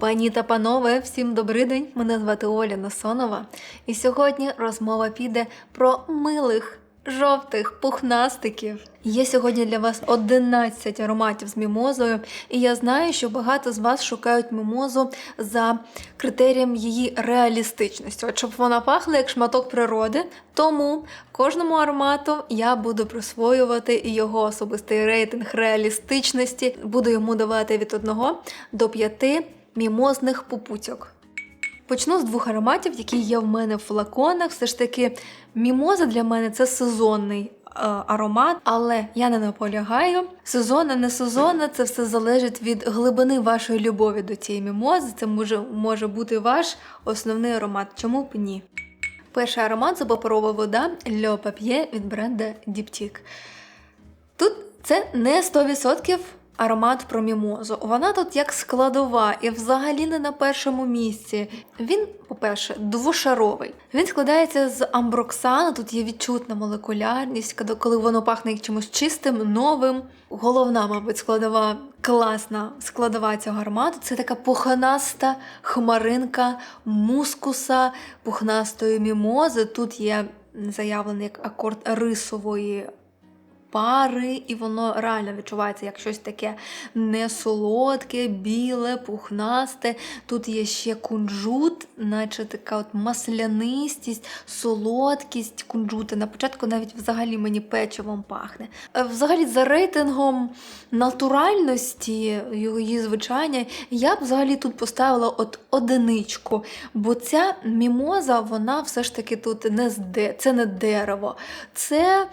Пані та панове, всім добрий день. Мене звати Оля Насонова. І сьогодні розмова піде про милих, жовтих пухнастиків. Є сьогодні для вас 11 ароматів з мімозою, і я знаю, що багато з вас шукають мімозу за критерієм її реалістичності, от щоб вона пахла як шматок природи. Тому кожному аромату я буду присвоювати його особистий рейтинг реалістичності. Буду йому давати від 1 до 5 мімозних попутьок. Почну з двох ароматів, які є в мене в флаконах. Все ж таки, мімоза для мене це сезонний е, аромат, але я не наполягаю. Сезонна, не сезонна, це все залежить від глибини вашої любові до цієї мімози. Це може, може бути ваш основний аромат. Чому б ні? Перший аромат це паперова вода Le Papier від бренду Diptyque. Тут це не 100% аромат про мімозу. Вона тут як складова і взагалі не на першому місці. Він, по-перше, двошаровий. Він складається з амброксану, тут є відчутна молекулярність, коли- воно пахне чимось чистим, новим. Головна, мабуть, складова, класна складова цього аромату це така пухнаста хмаринка мускуса, пухнастої мімози. Тут є заявлений як акорд рисової пари, і воно реально відчувається як щось таке не солодке, біле, пухнасте. Тут є ще кунжут, наче така от маслянистість, солодкість кунжути. На початку навіть взагалі мені печивом пахне. Е, Взагалі, за рейтингом натуральності її звичання, я б взагалі тут поставила от одиничку. Бо ця мімоза, вона все ж таки тут не з це не дерево. Це.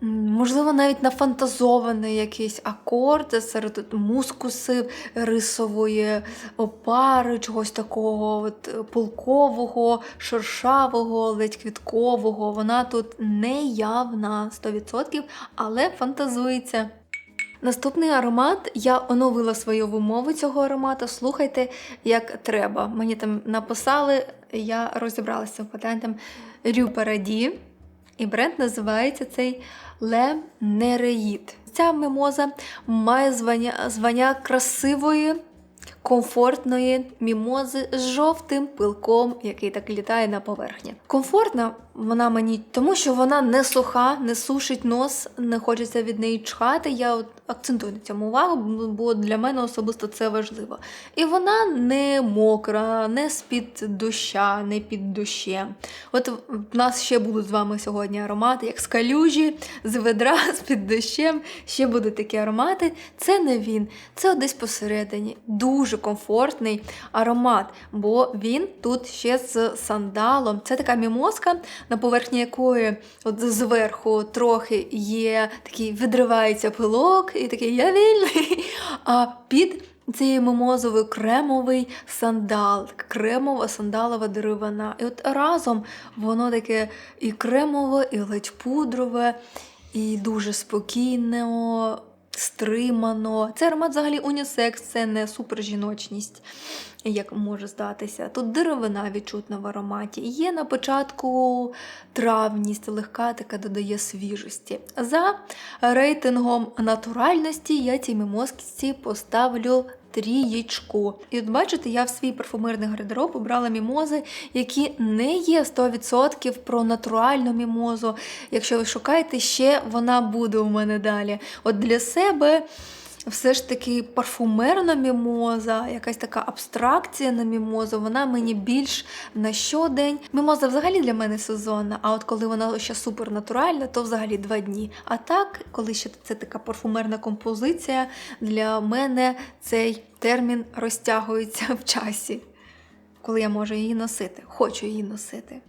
Можливо, навіть нафантазований якийсь акорд серед тут мускусів, рисової опари, чогось такого от, пулкового, шершавого, ледь квіткового. Вона тут не явна 100%, але фантазується. Наступний аромат я оновила свою вимову цього аромату. Слухайте, як треба. Мені там написали, я розібралася з патентом Рю Параді. І бренд називається цей Le Nereid. Ця мімоза має звання, звання красивої, комфортної мімози з жовтим пилком, який так літає на поверхні. Комфортна вона мені, тому що вона не суха, не сушить нос, не хочеться від неї чхати. Я от акцентую на цьому увагу, бо для мене особисто це важливо. І вона не мокра, не з-під доща, не під дощем. От в нас ще будуть з вами сьогодні аромати, як з калюжі, з ведра, з-під дощем. Ще будуть такі аромати. Це не він, це десь посередині. Дуже комфортний аромат, бо він тут ще з сандалом. Це така мімозка, на поверхні якої от зверху трохи є такий відривається пилок, і такий я вільний. А під цією мимозовою кремовий сандал, кремова сандалова деревина. І от разом воно таке і кремове, і ледь пудрове, і дуже спокійно, стримано. Це аромат взагалі унісекс, це не супержіночність, як може здатися. Тут деревина відчутна в ароматі. Є на початку травність, легка така додає свіжості. За рейтингом натуральності я цій мимозці поставлю трієчку. І от бачите, я в свій парфумерний гардероб обрала мімози, які не є 100% про натуральну мімозу. Якщо ви шукаєте ще, вона буде у мене далі. От для себе. Все ж таки парфумерна мімоза, якась така абстракція на мімозу, вона мені більш на щодень. Мімоза взагалі для мене сезонна, а от коли вона ще супернатуральна, то взагалі два дні. А так, коли ще це така парфумерна композиція, для мене цей термін розтягується в часі, коли я можу її носити, хочу її носити.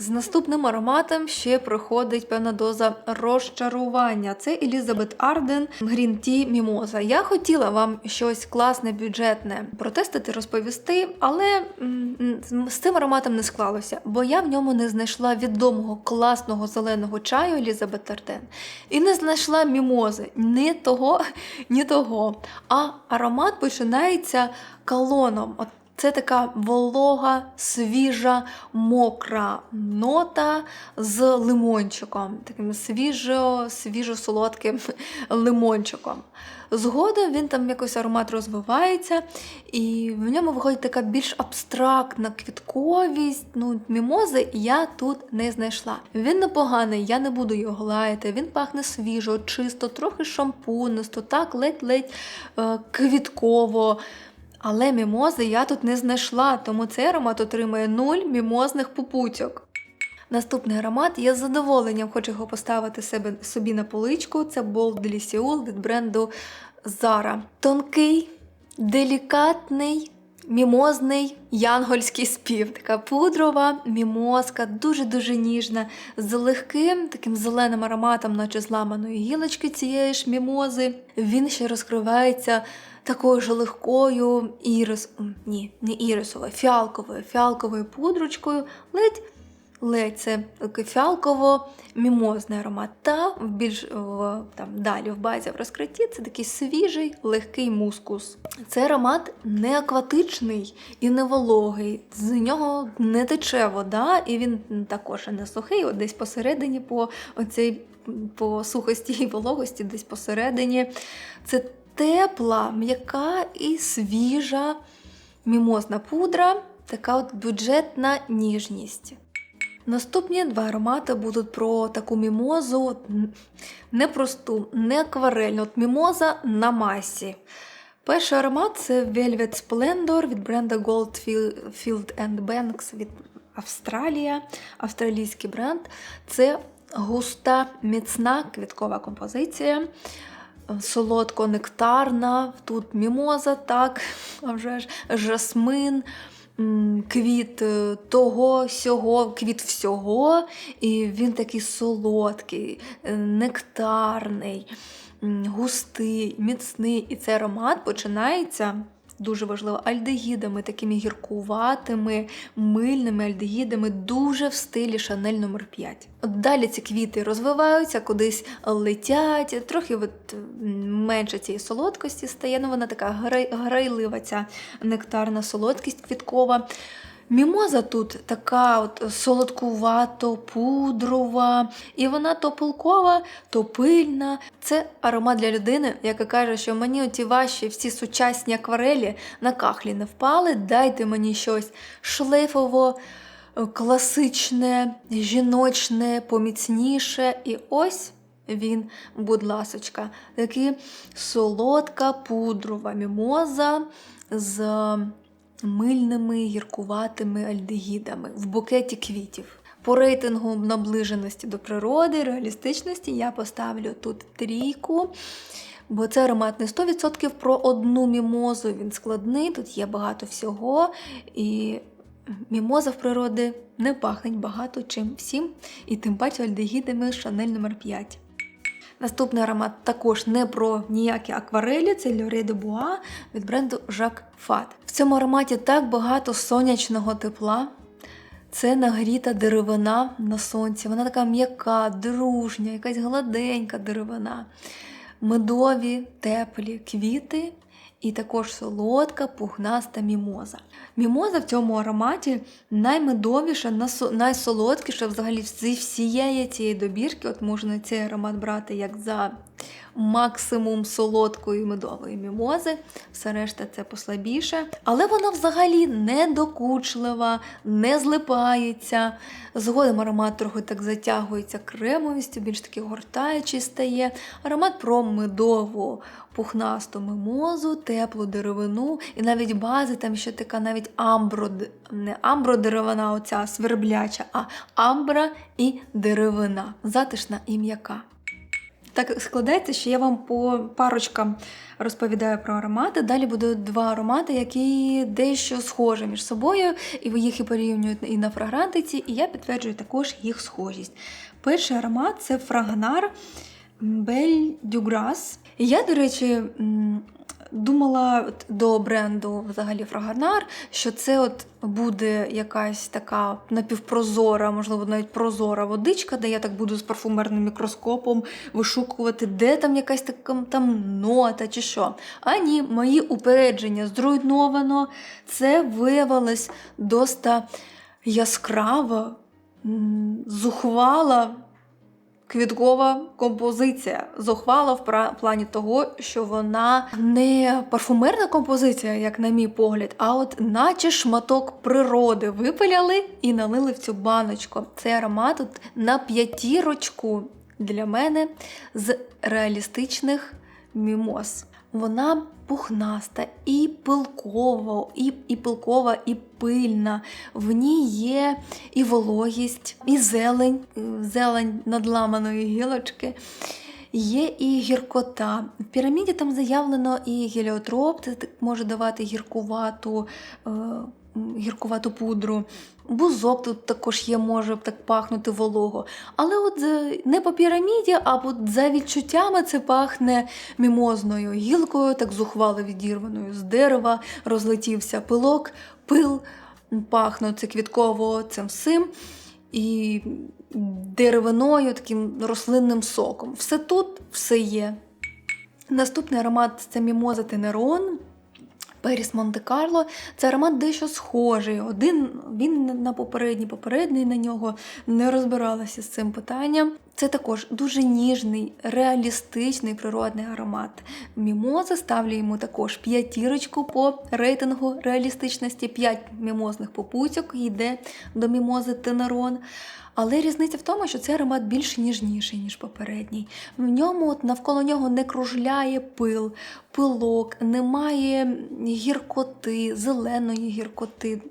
З наступним ароматом ще проходить певна доза розчарування. Це Елізабет Арден Green Tea Mimosa. Я хотіла вам щось класне, бюджетне протестити, розповісти, але з цим ароматом не склалося, бо я в ньому не знайшла відомого класного зеленого чаю Елізабет Арден і не знайшла мімози ні того, ні того. А аромат починається колоном. От Це така волога, свіжа, мокра нота з лимончиком, таким свіжо, свіжо-солодким лимончиком. Згодом він там якось аромат розвивається, і в ньому виходить така більш абстрактна квітковість. Ну, мімози я тут не знайшла. Він непоганий, я не буду його лаяти. Він пахне свіжо, чисто, трохи шампунисто, так, ледь-ледь е, квітково. Але мімози я тут не знайшла, тому цей аромат отримує нуль мімозних попутьок. Наступний аромат я з задоволенням хочу його поставити себе, собі на поличку. Це Bold Delicious від бренду Zara. Тонкий, делікатний, мімозний янгольський спів. Така пудрова мімозка, дуже-дуже ніжна, з легким таким зеленим ароматом, наче зламаної гілочки цієї ж мімози. Він ще розкривається такою ж легкою ірис, ні, не ірисовою, фіалковою, фіалковою пудрочкою, ледь ледь це фіалково-мімозний аромат. Та в більш в, там, далі в базі в розкритті це такий свіжий, легкий мускус. Цей аромат не акватичний і не вологий, з нього не тече вода, і він також не сухий, от десь посередині по оцій по сухості і вологості, десь посередині. Це тепла, м'яка і свіжа мімозна пудра, така от бюджетна ніжність. Наступні два аромати будуть про таку мімозу, не просту, не акварельну, от мімоза на масі. Перший аромат це Velvet Splendor від бренду Goldfield Banks від Австралія, австралійський бренд. Це густа, міцна квіткова композиція, солодко-нектарна, тут мімоза, так, а вже ж жасмин квіт е, того, сього, квіт всього, і він такий солодкий, е, нектарний, густий, міцний. І цей аромат починається. Дуже важливо, альдегідами, такими гіркуватими, мильними альдегідами, дуже в стилі Шанель номер 5 От Далі ці квіти розвиваються, кудись летять, трохи от менше цієї солодкості стає, ну вона така грайлива, ця нектарна солодкість квіткова. Мімоза тут така от солодкувато, пудрова, і вона то пилкова, то пильна. Це аромат для людини, яка каже, що мені оті ваші всі сучасні акварелі на кахлі не впали. Дайте мені щось шлейфово, класичне, жіночне, поміцніше. І ось. Він, будь ласочка, такий солодка пудрова мімоза з мильними гіркуватими альдегідами в букеті квітів. По рейтингу наближеності до природи, реалістичності я поставлю тут трійку. Бо це аромат не 100% про одну мімозу, він складний, тут є багато всього. І мімоза в природі не пахнеть багато чим всім, і тим паче альдегідами Шанель номер 5 Наступний аромат також не про ніякі акварелі, це Льоре де Буа від бренду Жак Фат. В цьому ароматі так багато сонячного тепла. Це нагріта деревина на сонці. Вона така м'яка, дружня, якась гладенька деревина. Медові, теплі квіти і також солодка, пухнаста мімоза. Мімоза в цьому ароматі наймедовіша, найсолодкіша взагалі зі всієї цієї добірки. От можна цей аромат брати як за максимум солодкої медової мімози, все решта це послабіше. Але вона взагалі не докучлива, не злипається. Згодом аромат трохи так затягується кремовістю, більш таки гортаючий стає. Аромат про медову пухнасту мимозу, теплу деревину, і навіть бази там ще така навіть амбро, не амбро-деревина, оця свербляча, а амбра і деревина, затишна і м'яка. Так складається, що я вам по парочкам розповідаю про аромати. Далі будуть два аромати, які дещо схожі між собою, і ви їх і порівнюють і на фрагрантиці, і я підтверджую також їх схожість. Перший аромат це фрагнар Бель Дюграс. Я, до речі, думала до бренду взагалі Фраганар, що це от буде якась така напівпрозора, можливо, навіть прозора водичка, де я так буду з парфумерним мікроскопом вишукувати, де там якась така там нота чи що. А ні, мої упередження зруйновано. Це виявилось доста яскрава, м, зухвала квіткова композиція. Зухвала в плані того, що вона не парфумерна композиція, як на мій погляд, а от наче шматок природи випиляли і налили в цю баночку. Цей аромат от на п'ятірочку для мене з реалістичних мімоз. Вона пухнаста і пилкова, і, і пилкова, і пильна. В ній є і вологість, і зелень, зелень надламаної гілочки. Є і гіркота. В піраміді там заявлено і геліотроп, це може давати гіркувату, е, гіркувату пудру. Бузок тут також є, може так пахнути волого. Але от не по піраміді, а от за відчуттями це пахне мімозною гілкою, так зухвало відірваною з дерева, розлетівся пилок, пил пахне це квітково цим всім. І деревиною, таким рослинним соком. Все тут, все є. Наступний аромат це мімоза Тенерон. Періс Монте-Карло. Це аромат дещо схожий. Один він на попередній, попередній на нього не розбиралася з цим питанням. Це також дуже ніжний, реалістичний природний аромат. Мімози ставлю йому також п'ятірочку по рейтингу реалістичності. П'ять мімозних попутьок йде до мімози Тенерон. Але різниця в тому, що цей аромат більш ніжніший, ніж попередній. В ньому от навколо нього не кружляє пил, пилок, немає гіркоти, зеленої гіркоти.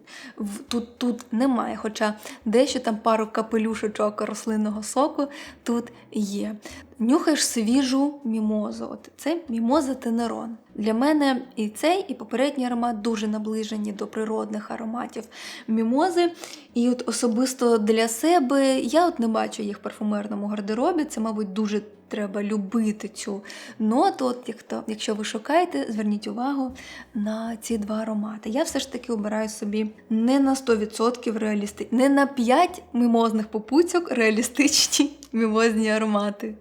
Тут, тут немає, хоча дещо там пару капелюшечок рослинного соку тут є. Нюхаєш свіжу мімозу. От це мімоза Тенерон. Для мене і цей, і попередній аромат дуже наближені до природних ароматів мімози. І от особисто для себе я от не бачу їх в парфумерному гардеробі. Це, мабуть, дуже треба любити цю ноту. От як то, якщо ви шукаєте, зверніть увагу на ці два аромати. Я все ж таки обираю собі не на 100% реалістичні, не на 5 мімозних попуцьок реалістичні мімозні аромати.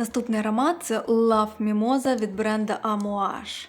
Наступний аромат це Love Mimosa від бренду Amouage.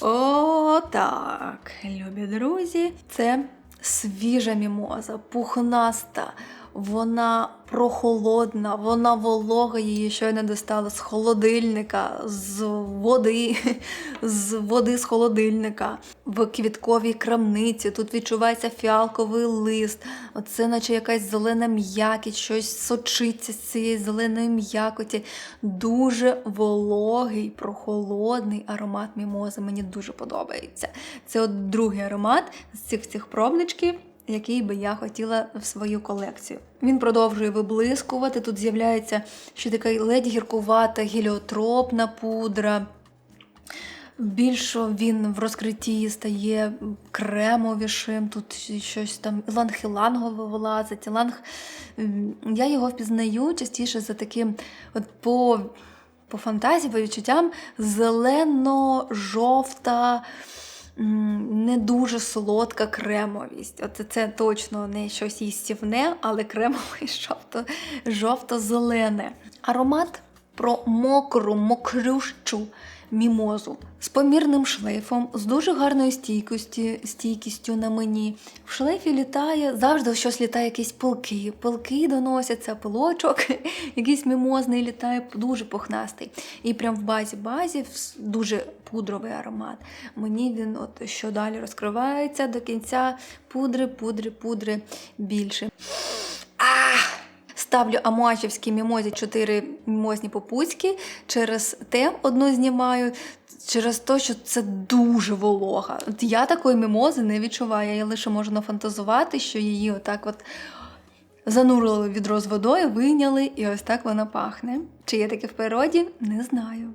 О, так, любі друзі, це свіжа мімоза, пухнаста, вона прохолодна, вона волога, її щойно достала з холодильника, з води, з води з холодильника, в квітковій крамниці. Тут відчувається фіалковий лист. Оце, наче якась зелена м'якість, щось сочиться з цієї зеленої м'якоті. Дуже вологий, прохолодний аромат мімози. Мені дуже подобається. Це от другий аромат з цих цих пробничків який би я хотіла в свою колекцію. Він продовжує виблискувати. Тут з'являється ще така ледь гіркувата геліотропна пудра. Більш він в розкритті стає кремовішим, тут щось там іланг-ілангове вилазить. Іланг, м, я його впізнаю частіше за таким, от по, по фантазії, по відчуттям, зелено-жовта. Не дуже солодка кремовість. От це точно не щось їстівне, але кремове жовто, жовто-зелене. Аромат про мокру, мокрющу мімозу з помірним шлейфом, з дуже гарною стійкістю, стійкістю на мені. В шлейфі літає, завжди щось літає, якісь пилки. Пилки доносяться, пилочок, якийсь мімозний літає, дуже пухнастий. І прям в базі базі дуже пудровий аромат. Мені він от що далі розкривається до кінця пудри, пудри, пудри більше. Ставлю амуачівській мімозі 4 мімозні попуцьки. Через те одну знімаю, через те, що це дуже волога. От я такої мімози не відчуваю. Я лише можу нафантазувати, що її отак от занурили відро з водою, вийняли, і ось так вона пахне. Чи є таке в природі? Не знаю.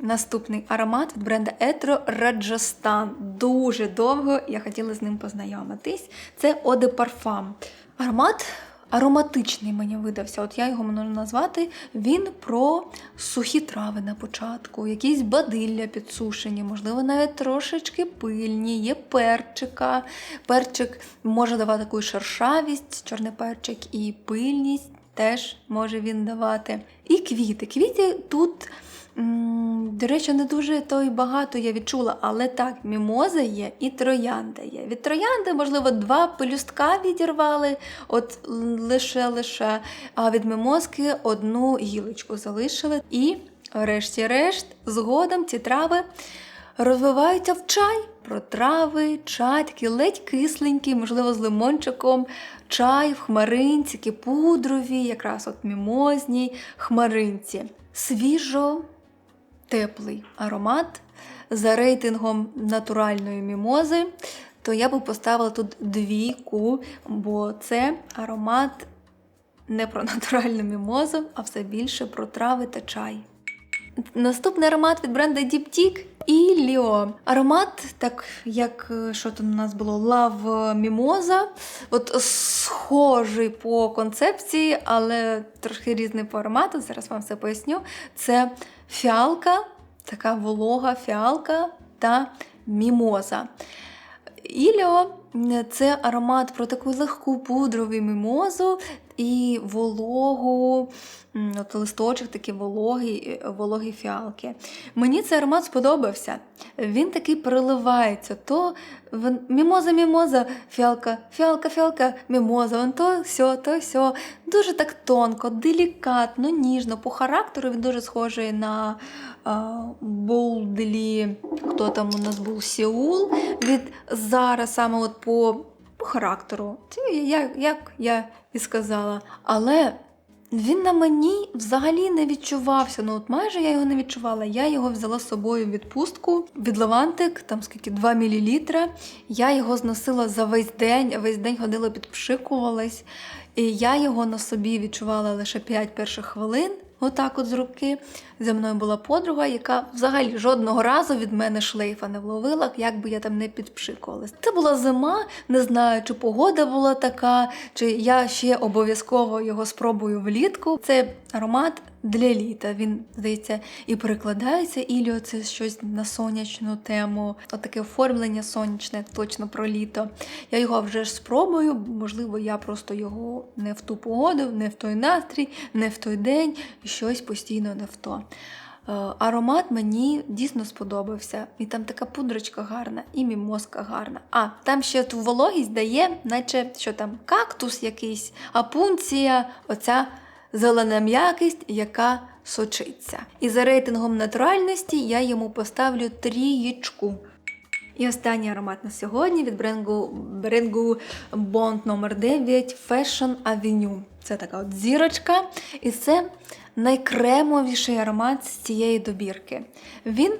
Наступний аромат від бренда Етро Раджастан. Дуже довго я хотіла з ним познайомитись. Це de Parfum. Аромат ароматичний мені видався. От я його можу назвати. Він про сухі трави на початку, якісь бадилля підсушені, можливо, навіть трошечки пильні, є перчика. Перчик може давати таку шершавість, чорний перчик, і пильність теж може він давати. І квіти. Квіти тут. До речі, не дуже то й багато я відчула, але так, мімоза є і троянда є. Від троянди, можливо, два пелюстка відірвали, от лише лише, а від мимозки одну гілочку залишили. І, решті-решт, згодом ці трави розвиваються в чай. Про трави, чай, такий ледь кисленький, можливо, з лимончиком, чай в хмаринці, такі пудрові, якраз от мімозній хмаринці. Свіжо теплий аромат за рейтингом натуральної мімози, то я би поставила тут двійку, бо це аромат не про натуральну мімозу, а все більше про трави та чай. Наступний аромат від бренду Diptyque Іліо. Аромат, так як е, що там у нас було, лав мімоза. От схожий по концепції, але трошки різний по аромату. Зараз вам все поясню. Це фіалка, така волога фіалка та мімоза. Іліо це аромат про таку легку пудрову мімозу і вологу, от листочок такі вологі, вологі фіалки. Мені цей аромат сподобався. Він такий переливається. То мімоза, мімоза, фіалка, фіалка, фіалка, мімоза, вон то сьо, то сьо. Дуже так тонко, делікатно, ніжно. По характеру він дуже схожий на а, Болделі, хто там у нас був Сеул. Від зараз саме от по, по характеру. Як, як я і сказала. Але він на мені взагалі не відчувався. Ну, от майже я його не відчувала. Я його взяла з собою в відпустку від Лавантик, там скільки 2 мл. Я його зносила за весь день, весь день ходила, підпшикувалась. І я його на собі відчувала лише 5 перших хвилин. Отак от з руки. Зі мною була подруга, яка взагалі жодного разу від мене шлейфа не вловила, як би я там не підпшикувалась. Це була зима, не знаю, чи погода була така, чи я ще обов'язково його спробую влітку. Це аромат для літа. Він, здається, і перекладається Іліо, це щось на сонячну тему. Отаке оформлення сонячне, точно про літо. Я його вже ж спробую, можливо, я просто його не в ту погоду, не в той настрій, не в той день, щось постійно не в то. Е, Аромат мені дійсно сподобався. І там така пудрочка гарна, і мімозка гарна. А там ще ту вологість дає, наче що там кактус якийсь, апунція, оця зелена м'якість, яка сочиться. І за рейтингом натуральності я йому поставлю трієчку. І останній аромат на сьогодні від бренду, бренду Bond номер 9 Fashion Avenue. Це така от зірочка. І це найкремовіший аромат з цієї добірки. Він,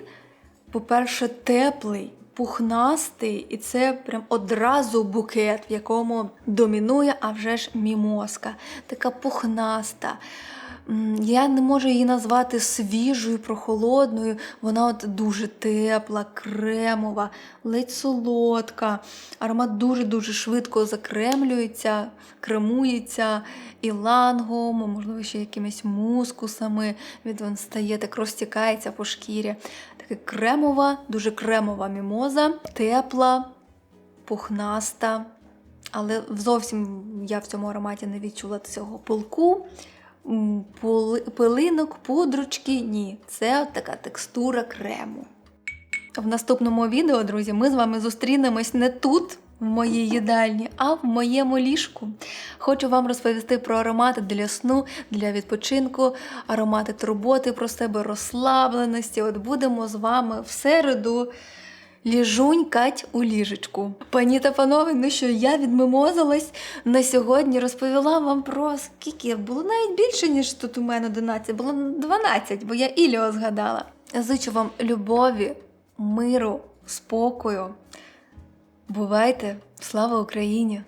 по-перше, теплий, пухнастий, і це прям одразу букет, в якому домінує, а вже ж мімозка. Така пухнаста. Я не можу її назвати свіжою, прохолодною. Вона от дуже тепла, кремова, ледь солодка. Аромат дуже-дуже швидко закремлюється, кремується ілангом, можливо, ще якимись мускусами. Він стає так розтікається по шкірі. Така кремова, дуже кремова мімоза, тепла, пухнаста. Але зовсім я в цьому ароматі не відчула цього пилку, пилинок, пудрочки. Ні, це от така текстура крему. В наступному відео, друзі, ми з вами зустрінемось не тут, в моїй їдальні, а в моєму ліжку. Хочу вам розповісти про аромати для сну, для відпочинку, аромати турботи про себе, розслабленості. От будемо з вами в середу. Ліжунькать у ліжечку. Пані та панове, ну що я відмимозилась на сьогодні, розповіла вам про скільки було навіть більше, ніж тут у мене 11, було 12, бо я Іліо згадала. Зичу вам любові, миру, спокою. Бувайте! Слава Україні!